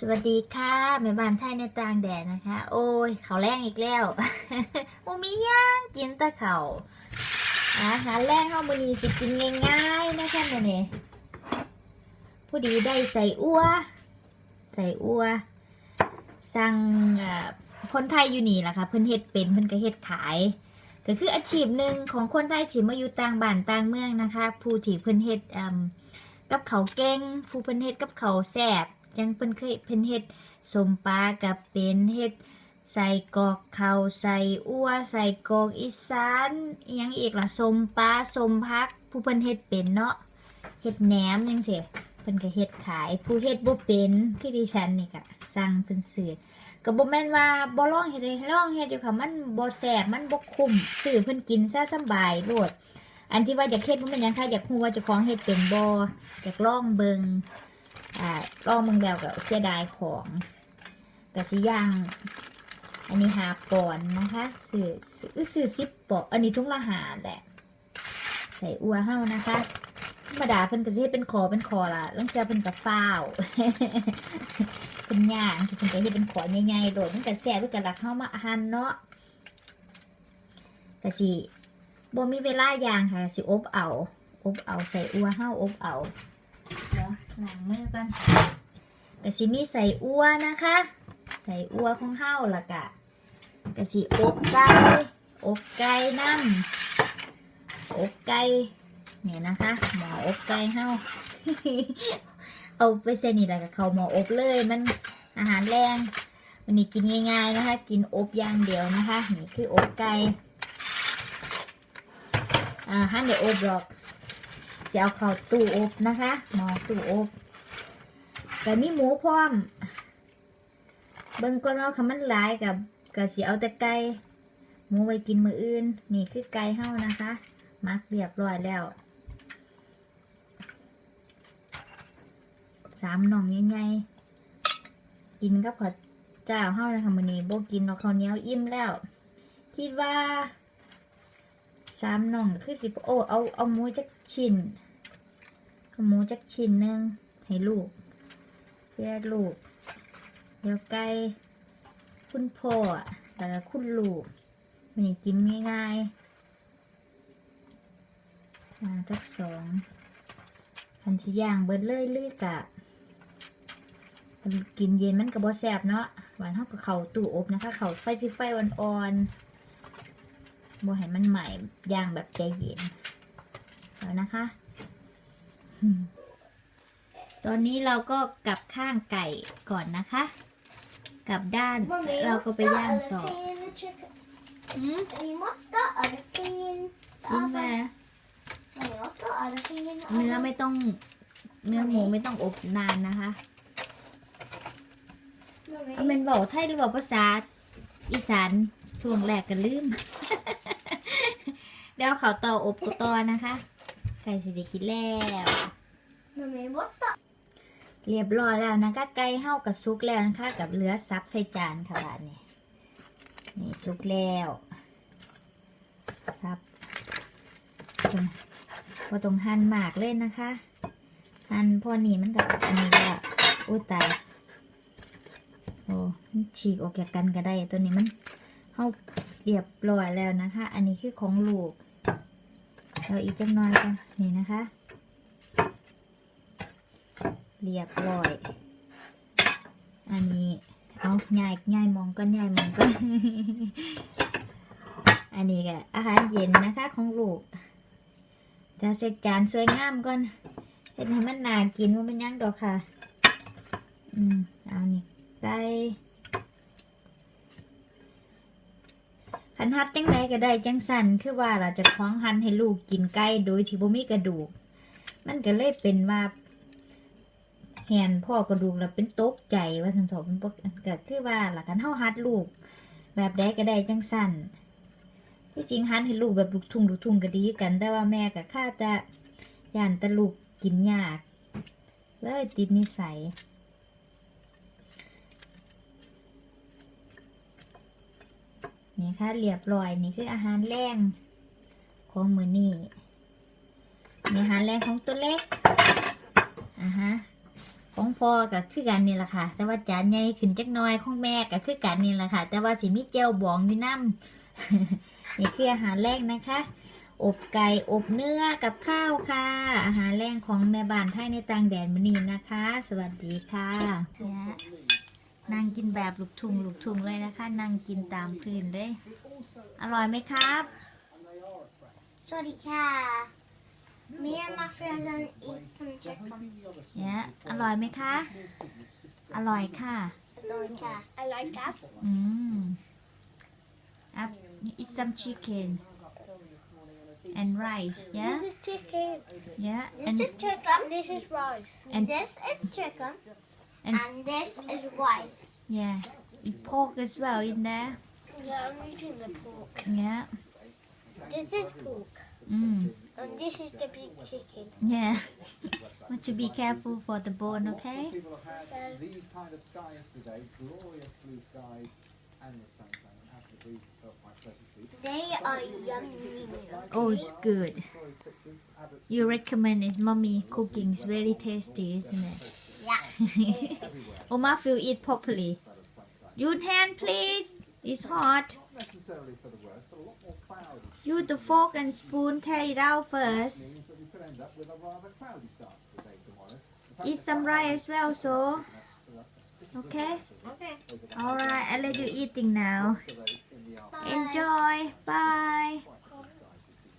สวัสดีค่ะแม่บ้านไทยในต่างแดดนะคะ โอ้ยเขาแรงอีกแล้วโมมีย่างกินตะเขาอาหารแรงเข้ามือนี้สิกินง่ายๆนะคะเนี่ยนี่ผู้ดีได้ใส่อัวใส่อัวสั่งคนไทยอยู่นี่แหละค่ะเพิ่นเฮ็ดเป็นเพิ่นก็เฮ็ดขายก็คืออาชีพหนึ่งของคนไทยที่มาอยู่ต่างบ้านต่างเมืองนะคะ ผู้ที่เพิ่นเฮ็ดกับเขาเก่งผู้เพิ่นเฮ็ดกับเขาแซ่บ จังเพิ่นเคยเพิ่นเฮ็ดสมปลากับเป็นเฮ็ดใส่กอกเขาใส่อัวใส่กอกอีสานยังอีกล่ะสมปลาสมพัก ผู้เพิ่นเฮ็ดเป็นเนาะเฮ็ดแหนมจังซี่เพิ่นก็เฮ็ดขาย ผู้เฮ็ดบ่เป็นคือดิฉันนี่ก็สั่งเพิ่นซื้อก็บ่แม่นว่าบ่ลองเฮ็ดเลยลองเฮ็ดอยู่ค่ะมันบ่แซ่บมันบ่คุ้มซื้อเพิ่นกินซะสบายโลดอันที่ว่าอยากเฮ็ดบ่แม่นหยังค่ะอยากฮู้ว่าเจ้าของเฮ็ดเป็นบ่อยากลองเบิ่ง อ่าลองเบิ่งแล้วก็เสียดายของก็สิย่าง อันนี้หาปอนนะคะซื้อซื้อซื้อ10ปออันนี้ถุงละหาแหละ ใส่อัวเฮานะคะธรรมดาเพิ่นก็สิเฮ็ดเป็นคอเป็นคอล่ะลางเทื่อเพิ่นก็ฟ้าวเป็นย่างที่เป็นก็เฮ็ดเป็นขอใหญ่ๆโดดมันก็แซ่บด้วยกันลักเข้ามาหั่นเนาะก็สิบ่มีเวลาย่างค่ะสิอบเอาอบเอาใส่อัวเฮาอบเอาเดี๋ยว ล้างมือก่อนก็สิมีใส่อัวนะคะ ใส่อัวของเฮาละกะก็สิอบไก่อบไก่น้ำอบไก่เนี่ยนะคะหมออบไก่เฮาเอาไปเส้นนี่แหละกับเขาหมออบเลยมันอาหารแรงวันนี้กินง่ายๆนะคะ กินอบอย่างเดียวนะคะ นี่คืออบไก่อ่าฮันเดี๋ยวอบหรอก จะเอาเข้าตู้อบนะคะหมอตู้อบแต่มีหมูพร้อม เบิ่งก่อนว่าคำมันหลายกับกับสีเอาแต่ไก่หมูไว้กินมืออื่น นี่คือไก่เฮ้านะคะมักเรียบร้อยแล้วสามหน่องใหญ่ๆกินกับข้าวเจ้าเฮานะคะมื้อนี้บ่กินเราข้าวเหนียวอิ่มแล้ว คิดว่าสามน่องคือสิโอเอาเอาหมูจักชิ้น หมูจักชิ้นหนึงให้ลูกเพื่อลูก เดี๋ยวไก่คุณพ่อแล้วก็คุณลูกมื้อนี้กินง่ายๆอ่าจักสองพันสิย่างเบิดเลยลือกะกินเย็นมันก็บ่แซ่บเนาะหวานเฮาก็เขาตู้อบนะคะ เขาไฟสิไฟอ่อนๆบ่ให้มันใหม่ย่างแบบใจเย็นแล้วนะคะ ตอนนี้เราก็กลับข้างไก่ก่อนนะคะ กลับด้าน Mommy, เราก็ what's ไป the ย่าง other ต่อ thing in the chicken? อืม I mean, what's the other thing in the กิน oven? มา Mommy, what's the other thing in the เนื้อ oven? ไม่ต้องเนื้อหมูไม่ต้องอบนานนะคะ Mommy, เอาเป็นบอกไทยหรือบอกภาษาอีสานช่วงแรกกันลืมเดี๋ยวเขาต่ออบต่อนะคะ ไก่สิได้กินแล้ว Mommy, what's the เรียบร้อยแล้วนะคะไก่เห่ากับซุกแล้วนะคะกับเหลือซับใส่จานค่ะบานนี้นี่ซุกแล้วซับพอตรงหั่นหมากเลยนะคะหั่นพอนี่มันกับอันนี้ก็อุ้ยตายโอ้มันฉีกออกจากกันก็ได้ตัวนี้มันเห่าเรียบร้อยแล้วนะคะ อันนี้คือของลูก เราอีกจังน้อยกันนี่นะคะ เรียบร้อย อันนี้เอาง่ายง่ายมองก็ง่ายมองก็อันนี้ก็อาหารเย็นนะคะของลูก จะเสร็จจานสวยงามก่อนเห็นให้มันน่ากินว่ามันยังดอกค่ะ อืม เอานี่ไก่ ขันฮัดจังไดก็ได้จังสันคือว่าเราจะคล้องหันให้ลูกกินไก่โดยที่บ่มีกระดูก มันก็เลยเป็นว่าแหนพ่อกระดูกแล้วเป็นตกใจว่าสันสอเป็นปกก็คือว่าหลักการเฮาฮัดลูก แบบใดก็ได้จังสั่นที่จริงฮัดให้ลูกแบบลูกทุ่งลูกทุ่งก็ดีกัน แต่ว่าแม่กับข้าจะย่านตะลูกกินยากเลยติดนิสัย นี่ค่ะเรียบร้อยนี่คืออาหารแรงของมือนี่มีอาหารแรงของตัวเล็กอะฮะของพ่อก็คือกันนี่แหละค่ะ แต่ว่าจานใหญ่ขึ้นจักน้อยของแม่ก็คือกันนี่แหละค่ะ แต่ว่าสิมีเจลบองอยู่น้ำนี่คืออาหารแรกนะคะ อบไก่อบเนื้อกับข้าวค่ะ อาหารแรงของแม่บ้านไทยในต่างแดนมอนีนะคะ สวัสดีค่ะ นี่ยนั่งกินแบบลูกทุ่งลูกทุ่งเลยนะคะ นั่งกินตามพื้นเลย อร่อยไหมครับ Sorry, cat. Me and my friends gonna eat some chicken. เนี่ยอร่อยไหมคะ อร่อยค่ะ Sorry, cat. I like that. อืม up eat some chicken and rice yeah This is chicken. yeah This and is chicken. This is rice. And- And this is chicken. And- And, this is rice. yeah eat pork as well in there Yeah, I'm eating the pork. yeah This is pork. mm. And this is the big chicken. yeah want to be careful for the bone okay Lots of people these kind of skies today, glorious blue skies and the sunshine. And after the breeze has felt quite pleasantly. They are yummy. oh it's good Glorious pictures. You recommend is mommy cooking is very tasty isn't it Yeah. Oma eat properly. Your hand, please. It's hot. Use the fork and spoon, tear it out first. Eat some rice as well, so. Okay? Okay. Alright, I'll let you eating now. Bye. Enjoy. Bye.